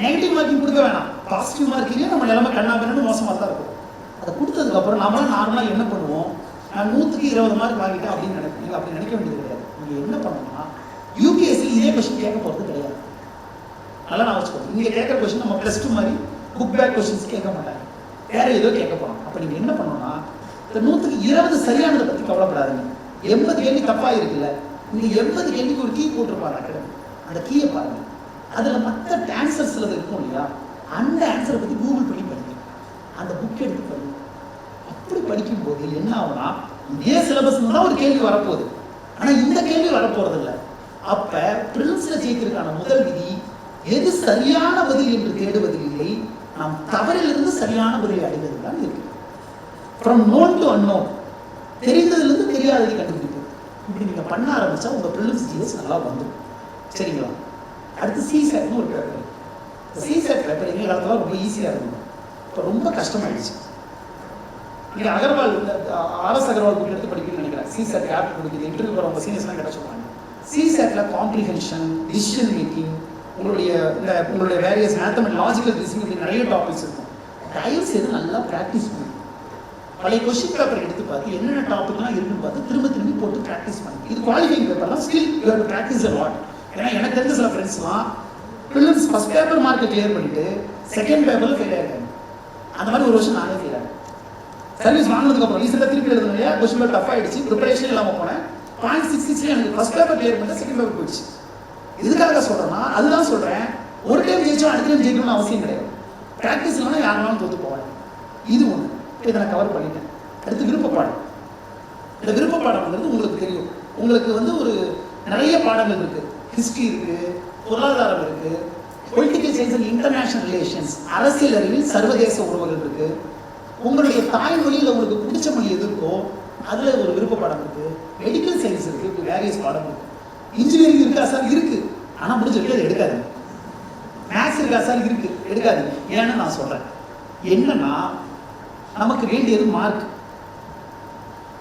நெகட்டிவ் மார்க்கிங் கொடுக்க வேணாம். பாசிட்டிவ் மார்க்கிங்கே நம்ம நிலைமை கண்ணா பின்னு மோசமாக தான் இருக்கும். அதை கொடுத்ததுக்கப்புறம் நம்மளாம் நார்மலாக என்ன பண்ணுவோம்? நான் நூற்றுக்கு இருபது மார்க் வாங்கிட்டேன் அப்படின்னு நினைப்பேன் நீங்கள் அப்படி நினைக்க வேண்டியது கிடையாது. நீங்கள் என்ன பண்ணணும்னா யூபிஎஸ்சி இதே கொஸ்டின் கேட்க போகிறது கிடையாது. நல்லா நான் வச்சுக்கோங்க. நீங்கள் கேட்குற கொஸ்டின் நம்ம ப்ளஸ் டூ மாதிரி புக் பேக் கொஸ்டின்ஸ் கேட்க மாட்டாங்க. வேறு ஏதோ கேட்க போகிறோம் அப்போ நீங்கள் என்ன பண்ணணும்னா இந்த நூற்றுக்கு இருபது சரியானதை பற்றி கவலைப்படாதீங்க. எண்பது கேள்வி தப்பாக இருக்குல்ல நீங்கள் எண்பது கேள்விக்கு ஒரு கீ போட்டிருப்பாங்க அகாடமி அந்த கீயை பாருங்கள் அதில் மற்ற ஆன்சர்ஸ் சிலது இருக்கும் இல்லையா? அந்த ஆன்சரை பற்றி கூகுள் பண்ணி படிங்க. அந்த புக் எடுத்து படிங்க அப்படி படிக்கும்போது என்ன ஆகும்னா இதே சிலபஸ் தான் ஒரு கேள்வி வரப்போகுது. ஆனால் இந்த கேள்வி வரப்போறது இல்லை அப்போ பிரின்ஸில் ஜெயித்திருக்கான முதல் விதி எது சரியான பதில் என்று தேடுவதில் இல்லை நாம் தவறிலிருந்து சரியான பதிலை அடைவது தான் இருக்கு. ஃப்ரம் நோன் டு அன்னோன் தெரிந்ததுலேருந்து தெரியாததை கண்டுபிடிப்பது. இப்படி நீங்கள் பண்ண ஆரம்பித்தா உங்கள் ப்ரிலிம்ஸ் ஜிஎஸ் நல்லா வந்துடும். சரிங்களா? அடுத்து சிசெட்னு ஒரு பேப்பர் சிசெட் பேப்பர் எங்கள் காலத்தில் ரொம்ப ஈஸியாக இருக்கும் இப்போ ரொம்ப கஷ்டமாயிடுச்சு. இங்கே அகர்வால் ஆர்எஸ் அகர்வால் புக் எடுத்து படிக்கணும்னு நினைக்கிறேன். சிசெட் ஆப் கொடுக்குது. இன்டர்வியூ போகிறவங்க சீனியர்ஸ்லாம் கிட்ட சி சிசெட்ல காம்ப்ரிஹென்ஷன் டிசிஷன் மேக்கிங் உங்களுடைய இந்த உங்களுடைய வேரியஸ் மேத்தமெட் லாஜிக்கல் ரீசனிங் இப்படி நிறைய டாபிக்ஸ் இருக்கும். தயவு செய்து நல்லா ப்ராக்டிஸ் பண்ணுங்க பழைய கொஸ்டின் பேப்பர் எடுத்து பார்த்து என்னென்ன டாபிக்லாம் இருக்குன்னு பார்த்து திரும்ப திரும்பி போட்டு ப்ராக்டிஸ் பண்ணுங்க இது குவாலிஃபைங் பேப்பர்லாம் still you practice a lot ஏன்னா எனக்கு தெரிஞ்ச சில ஃப்ரெண்ட்ஸ்லாம் ப்ரிலிம்ஸ் ஃபஸ்ட் பேப்பர் மார்க்கை கிளியர் பண்ணிட்டு செகண்ட் பேப்பரில் ஃபெயில் ஆயிருக்காங்க அந்த மாதிரி ஒரு வருஷம் நானே ஃபெயில் சர்வீஸ் வாங்கினதுக்கு அப்புறம் ரீசெண்டாக திருப்பி எழுதணும் இல்லையா? கொஸ்டின் பேப்பர் டஃப் ஆயிடுச்சு. ப்ரிப்பரேஷன் இல்லாமல் போனேன். பாயிண்ட் சிக்ஸ் சிக்ஸ்ல எனக்கு ஃபர்ஸ்ட் பேப்பர் கிளியர் பண்ண செகண்ட் பேப்பர் போயிடுச்சு. எதுக்காக சொல்றேன்னா அதுதான் சொல்றேன். ஒரு டைம் ஜெயிச்சோம் அடுத்த டைம் ஜெயிக்கணும்னு அவசியம் கிடையாது. ப்ராக்டிஸ் இல்லைனா யாருனாலும் தோத்து போவேன் இது ஒன்று இதை நான் கவர் பண்ணிட்டேன். அடுத்து விருப்பப்பாடம். இந்த விருப்பப்பாடம்ங்கிறது உங்களுக்கு தெரியும். உங்களுக்கு வந்து ஒரு நிறைய பாடங்கள் இருக்கு. ஹிஸ்டரி இருக்கு பொருளாதாரம் இருக்கு political science and international relations அரசியல் அறிவில் சர்வதேச உறவுகள் இருக்குது உங்களுடைய தாய்மொழியில் உங்களுக்கு பிடிச்ச மொழி எது இருக்கோ அதில் ஒரு விருப்ப பாடம் இருக்கு. மெடிக்கல் சயின்ஸ் இருக்கு இப்படி வேரியஸ் பாடம் இருக்கு. இன்ஜினியரிங் இருக்கா சார் இருக்கு. ஆனால் முடிஞ்ச வரைக்கும் அதை எடுக்காதீங்க. மேக்ஸ் இருக்கா சார் இருக்கு. எடுக்காது ஏன்னு நான் சொல்கிறேன் என்னன்னா நமக்கு வேண்டியது மார்க்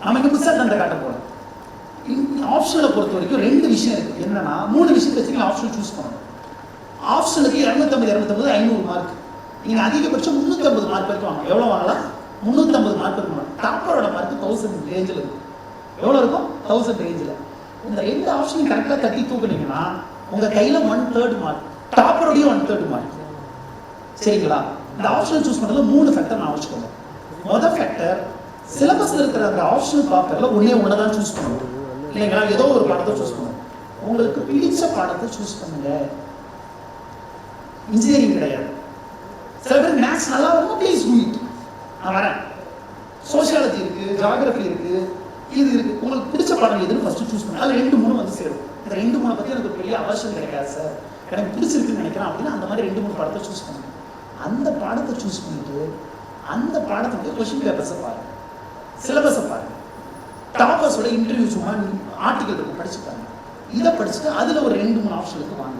நம்ம இங்க புதுசாக தண்டை காட்ட போகிறோம் ஆப்ஷனை பொறுத்த வரைக்கும் ரெண்டு விஷயம் இருக்குது என்னன்னா மூணு விஷயத்தை வச்சு ஆப்ஷன் சூஸ் பண்ணணும். ஆப்ஷனுக்கு இரநூத்தம்பது இரநூத்தம்பது ஐநூறு மார்க் நீங்கள் அதிகபட்சம் முந்நூற்றம்பது மார்க் வரைக்கும் எவ்வளோ வாங்கலாம்? முந்நூற்றம்பது மார்க் வரைக்கும் டாப்பரோட மார்க் தௌசண்ட் ரேஞ்சில் இருக்கும். எவ்வளோ இருக்கும்? தௌசண்ட் ரேஞ்சில் இந்த ரெண்டு ஆப்ஷனையும் கரெக்டாக தட்டி தூக்குனீங்கன்னா உங்கள் கையில் ஒன் தேர்ட் மார்க் டாப்பரோடையும் ஒன் தேர்ட் மார்க் சரிங்களா? இந்த ஆப்ஷன் சூஸ் பண்ணுறதுல மூணு ஃபேக்டர் நான் வச்சுக்கோங்க. மொதல் ஃபேக்டர் சிலபஸில் இருக்கிற அந்த ஆப்ஷனல் பேப்பர்ல ஒன்றே ஒன்று தான் சூஸ் பண்ணுவோம் இல்லைங்களா? ஏதோ ஒரு பாடத்தை சூஸ் பண்ணுவோம் உங்களுக்கு பிடிச்ச பாடத்தை சூஸ் பண்ணுங்க. இன்ஜினியரிங் கிடையாது. சில பேர் மேக்ஸ் நல்லா இருக்கும் ப்ளீஸ் டூ இட் நான் வரேன். சோசியாலஜி இருக்கு ஜாகிரபி இருக்கு இது இருக்கு. உங்களுக்கு பிடிச்ச பாடம் எதுன்னு ஃபர்ஸ்ட் சூஸ் பண்ணுங்க. அதில் ரெண்டு மூணு வந்து சேரும். இந்த ரெண்டு மூணு பற்றி எனக்கு பெரிய அவசியம் கிடைக்காது சார் எனக்கு பிடிச்சிருக்குன்னு நினைக்கிறேன் அப்படின்னா அந்த மாதிரி ரெண்டு மூணு பாடத்தை சூஸ் பண்ணுங்க. அந்த பாடத்தை சூஸ் பண்ணிட்டு அந்த பாடத்துக்கு கொஸ்டின் பேப்பர்ஸை பாருங்க. சிலபஸை பாருங்க. டாப்பர்ஸோட இன்டர்வியூ சும்மா ஆர்டிகல் இருக்கும் படிச்சு பாருங்க. இதை படிச்சுட்டு அதில் ஒரு ரெண்டு மூணு ஆப்ஷனுக்கு வாங்க.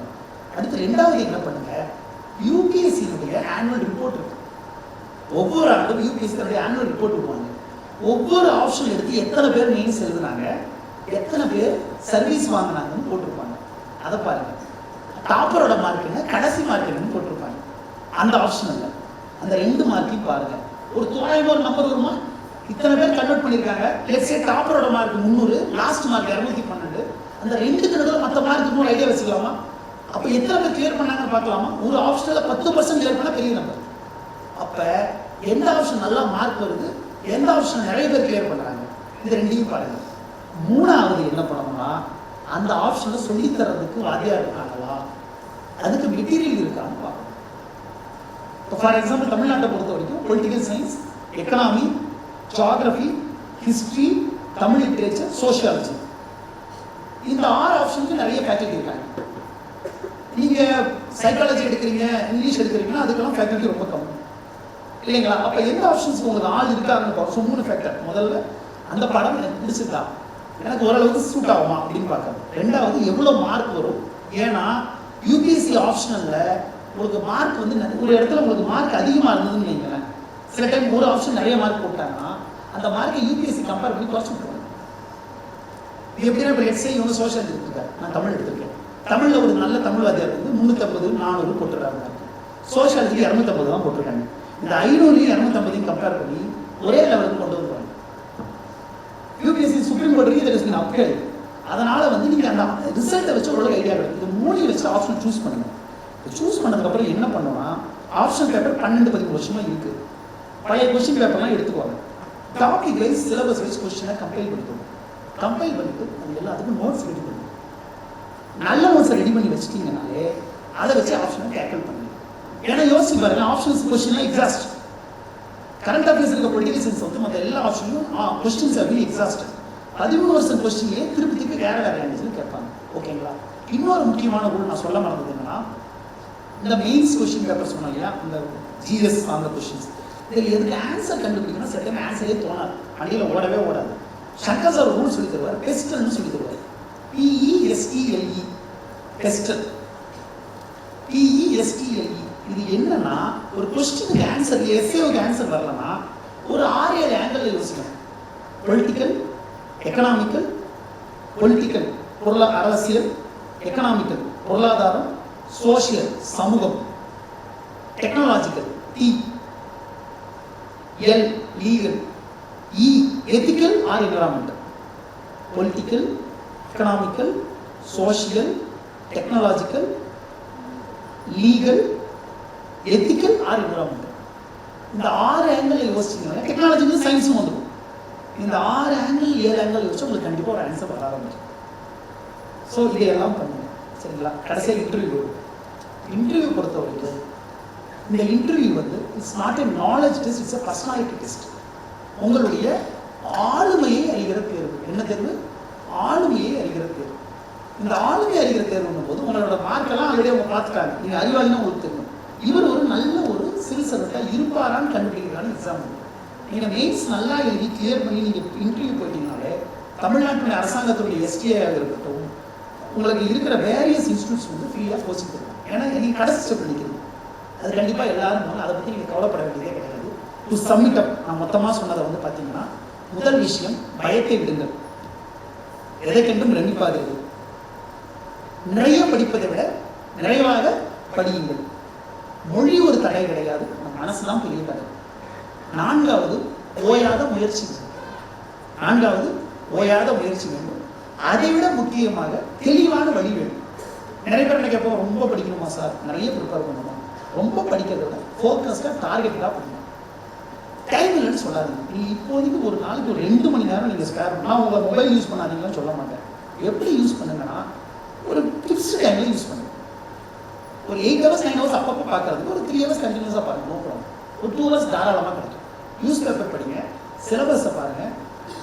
அடுத்து ரெண்டாவது என்ன பண்ணுங்க யூபிஎஸ்சியினுடைய ஆனுவல் ரிப்போர்ட் இருக்கு. ஒவ்வொரு ஆண்டும் யூபிஎஸ்சினுடைய ஆனுவல் ரிப்போர்ட் விடுவாங்க ஒவ்வொரு ஆப்ஷன் எடுத்து எத்தனை பேர் மெயின்ஸ் எழுதுனாங்க எத்தனை பேர் சர்வீஸ் வாங்கினாங்கன்னு போட்டிருப்பாங்க. அதை பாருங்க. டாப்பரோட மார்க் என்ன கடைசி மார்க் என்னன்னு போட்டிருப்பாங்க. அந்த ஆப்ஷன் இல்லை. அந்த ரெண்டு மார்க்கையும் பாருங்க. ஒரு தோராயமா ஒரு நம்பர் வருமா? இத்தனை பேர் கன்வெர்ட் பண்ணியிருக்காங்க. லெட்ஸ் சே டாப்பரோட மார்க் முந்நூறு லாஸ்ட் மார்க் இரநூத்தி பன்னெண்டு. அந்த ரெண்டு நடுவில் மற்ற மார்க்கு ஐடியா வச்சுக்கலாமா? அப்போ எத்தனை பேர் கிளியர் பண்ணாங்கன்னு பார்க்கலாமா? ஒரு ஆப்ஷனில் பத்து பர்சன்ட் கிளியர் பண்ணால் பெரிய நம்பர் அப்போ எந்த ஆப்ஷன் நல்லா மார்க் வருது? எந்த ஆப்ஷன் நிறைய பேர் கிளியர் பண்ணுறாங்க இது ரெண்டையும் பாருங்கள் மூணாவது என்ன பண்ணணும்னா அந்த ஆப்ஷனை சொல்லி தர்றதுக்கு வாத்தியார் இருக்காங்களா அதுக்கு மெட்டீரியல் இருக்கான்னு பார்க்கணும். இப்போ ஃபார் எக்ஸாம்பிள் தமிழ்நாட்டை பொறுத்த வரைக்கும் political science economy geography history Tamil literature sociology இந்த ஆறு ஆப்ஷனுக்கு நிறைய ஃபேக்கல்டி இருக்காங்க. நீங்க சைக்காலஜி எடுக்கிறீங்க இங்கிலீஷ் எடுக்கிறீங்கன்னா அதுக்கெல்லாம் ஃபேக்கல்டி ரொம்ப கம்மி. இல்லைங்களா? அப்ப எந்த ஆப்ஷன்ஸ் உங்களுக்கு ஆள் இருக்காங்கன்னு பார்க்க மூணு ஃபேக்டர் முதல்ல அந்த படம் எனக்கு பிடிச்சிருக்கா. எனக்கு ஓரளவுக்கு சூட் ஆகுமா அப்படின்னு பார்க்கணும். ரெண்டாவது எவ்வளோ மார்க் வரும்? ஏன்னா யூபிஎஸ்சி ஆப்ஷனில் உங்களுக்கு மார்க் வந்து ஒரு இடத்துல உங்களுக்கு மார்க் அதிகமாக இருந்ததுன்னு வைங்களேன். சில டைம் ஒரு ஆப்ஷன் நிறைய மார்க் போட்டாங்கன்னா அந்த மார்க்கை யூபிஎஸ்சி கம்பேர் பண்ணி குறைச்சி விட்டுருவாங்க. எப்படின்னா இப்போ எஸ்ஐ இவங்க சோஷியல் எடுத்துருக்காரு நான் தமிழ் எடுத்திருக்கேன். தமிழில் ஒரு நல்ல தமிழ் வாத்தியார் வந்து முந்நூற்றம்பது நானூறு போட்டுருக்காங்க சோஷியாலஜி இரநூத்தம்பது தான் போட்டிருக்காங்க. இந்த ஐநூறையும் இரநூத்தம்பதையும் கம்பேர் பண்ணி ஒரே லெவலுக்கு கொண்டு வந்துருவாங்க. யூபிஎஸ்சி சுப்ரீம் கோர்ட் இதில் இருக்கு அப்கிரேட் அதனால வந்து நீங்கள் அந்த ரிசல்ட்டை வச்சு ஓரளவு ஐடியா கிடைக்கும். இது மூணையும் வச்சு ஆப்ஷன் சூஸ் பண்ணுங்க. சூஸ் பண்ணதுக்கப்புறம் என்ன பண்ணுவோம்னா ஆப்ஷன் பேப்பர் பன்னெண்டு பதிமூணு வருஷமா இருக்கு. பழைய கொஸ்டின் பேப்பர்லாம் எடுத்துக்குவாங்க. டாபிக் வைஸ் சிலபஸ் வைஸ் கொஸ்டினை கம்பைல் பண்ணிக்கணும் கம்பைல் பண்ணிட்டு அது எல்லாத்துக்கும் நோட்ஸ் ரெடி நல்ல நோட்ஸை ரெடி பண்ணி வச்சுட்டீங்கனாலே அதை வச்சு ஆப்ஷனை டேக்கிள் பண்ணுங்க. ஏன்னா யோசிச்சு பாருங்க ஆப்ஷன்ஸ் கொஸ்டின்லாம் எக்ஸாஸ்ட் கரண்ட் அஃபேர்ஸ் இருக்க பொலிட்டிக்கல் சயின்ஸ் வந்து மற்ற எல்லா ஆப்ஷனும் கொஸ்டின்ஸ் அப்படி எக்ஸாஸ்ட் பதிமூணு வருஷம் கொஸ்டின்லேயே திருப்பி திருப்பி வேற வேற லாங்குவேஜில் கேட்பாங்க. ஓகேங்களா? இன்னொரு முக்கியமான ரூல் நான் சொல்ல மறந்தது என்னன்னா இந்த மெயின்ஸ் கொஸ்டின் பேப்பர் சொன்னோம் இல்லையா? இந்த ஜிஎஸ் அந்த கொஸ்டின்ஸ் இதில் எதுக்கு ஆன்சர் கண்டுபிடிக்கணும் சில ஆன்சரே தோணாது. அடியில் ஓடவே ஓடாது. சங்கர் சார் ரூல் சொல்லி தருவார் பெஸ்ட்னு சொல்லி தருவார். பிஇஎஸ்டிஎல்இ பெஸ்டல் பிஇஎஸ்டிஎல்இ இது என்னன்னா ஒரு கொஸ்டினுக்கு ஆன்சர் எஸ்ஏவுக்கு ஆன்சர் வரலன்னா ஒரு ஆறு ஏழு ஆங்கிள் யோசிக்கணும். பொலிட்டிக்கல் எக்கனாமிக்கல் பொலிட்டிக்கல் பொருளா அரசியல் எக்கனாமிக்கல் பொருளாதாரம் சோஷியல் சமூகம். Technological T L legal E ethical R environmental political economical social technological legal ethical R environmental இந்த ஆறு ஆங்கிள் யோசிச்சிங்கன்னா டெக்னாலஜி வந்து சயின்ஸும் வந்துடும் இந்த ஆறு ஆங்கிள் ஏழு ஆங்கிள் யோசிச்சு உங்களுக்கு கண்டிப்பாக ஒரு ஆன்சர் வர ஆரம்பிக்கும் ஸோ இதையெல்லாம் பண்ணுங்க. சரிங்களா? கடைசியாக இன்டர்வியூ இன்டர்வியூ பொறுத்த வரைக்கும் இந்த இன்டர்வியூ வந்து it's not a knowledge test it's a personality test உங்களுடைய ஆளுமையை அறிகிற தேர்வு. என்ன தேர்வு? ஆளுமையை அறிகிற தேர்வு இந்த ஆளுமையை அறிகிற தேர்வுன்னும் போது உங்களோட மார்க்கெல்லாம் ஆல்ரெடி அவங்க பார்த்துட்டாங்க. நீங்கள் அறிவாளினா உங்களுக்கு தெரியும் இவர் ஒரு நல்ல ஒரு சிறுசனட்டா இருப்பாரான்னு கண்டுபிடிக்கிறான எக்ஸாம் நீங்கள் மெயின்ஸ் நல்லா எழுதி கிளியர் பண்ணி நீங்கள் இன்டர்வியூ போயிட்டீங்கனாலே தமிழ்நாட்டுடைய அரசாங்கத்துடைய எஸ்டிஐயாக இருக்கட்டும் உங்களுக்கு இருக்கிற வேரியஸ் இன்ஸ்டியூட்ஸ் வந்து ஃப்ரீயாக கோச்சிங் தருவாங்க ஏன்னா நீங்கள் கடைசி ஸ்டெப் நினைக்கிறீங்க அது கண்டிப்பாக எல்லாரும் அதை பற்றி நீங்கள் கவலைப்பட வேண்டியதே கிடையாது. டு சப்மிட் அப் நான் மொத்தமாக சொன்னதை வந்து பார்த்தீங்கன்னா முதல் விஷயம் பயத்தை விடுங்கள். எதை கண்டும் ரெண்டிப்பாகிறது நிறைய படிப்பதை விட நிறைவாக படியுங்கள். மொழி ஒரு தடை கிடையாது. நம்ம மனசுலாம் பெரிய தடை நான்காவது ஓயாத முயற்சி வேண்டும். நான்காவது ஓயாத முயற்சி வேண்டும். அதை விட முக்கியமாக தெளிவான வழி வேண்டும். நிறைய பேர் என்ன ரொம்ப படிக்கணுமா சார்? நிறைய ப்ரிப்பேர் பண்ணணுமா ரொம்ப படிக்கிறத விட ஃபோக்கஸ்டாக டார்கெட்டாக பண்ணணும் டைம் இல்லைன்னு சொல்லாதீங்க. நீங்கள் இப்போதைக்கு ஒரு நாளைக்கு ஒரு ரெண்டு மணி நேரம் நீங்கள் ஸ்பேர் நான் உங்கள் மொபைல் யூஸ் பண்ணாதீங்கன்னு சொல்ல மாட்டேன். எப்படி யூஸ் பண்ணுங்கன்னா ஒரு ஃபிக்ஸ் டைமில் யூஸ் பண்ணுங்க. ஒரு எயிட் ஹவர்ஸ் நைன் ஹவர்ஸ் அப்பப்போ பார்க்கறதுக்கு ஒரு த்ரீ ஹவர்ஸ் கண்டினியூஸாக பாருங்க நோ ப்ராப்ளம் ஒரு டூ ஹவர்ஸ் தாராளமாக கிடைக்கும். நியூஸ் பேப்பர் படிங்க சிலபஸை பாருங்கள்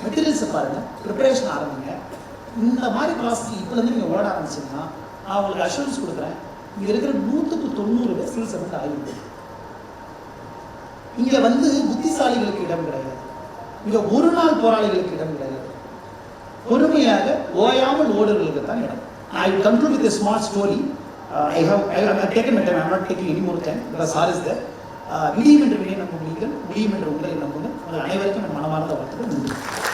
மெட்டீரியல்ஸை பாருங்கள் ப்ரிப்பரேஷன் ஆரம்பிங்க. இந்த மாதிரி ப்ராசஸ் இப்போலேருந்து நீங்கள் ஓட ஆரம்பிச்சிங்கன்னா நான் உங்களுக்கு அஷூரன்ஸ் கொடுக்குறேன். இங்கே இருக்கிற நூற்றுக்கு தொண்ணூறு பேர் ஸ்கில்ஸ் வந்து ஆகிடும் இங்கே வந்து புத்திசாலிகளுக்கு இடம் கிடையாது. இங்கே ஒரு நாள் போராளிகளுக்கு இடம் கிடையாது. பொறுமையாக ஓயாமல் ஓடுறவர்களுக்கு தான் இடம் I conclude with smart story I have I have taken my time I not taking any more time because sir is there முடியும் என்று வினை நம்புகிறீர்கள் முடியும் என்று உங்களை நம்புங்கள். உங்கள் அனைவருக்கும் என் மனமார்ந்த வாழ்த்துக்கள். நன்றி.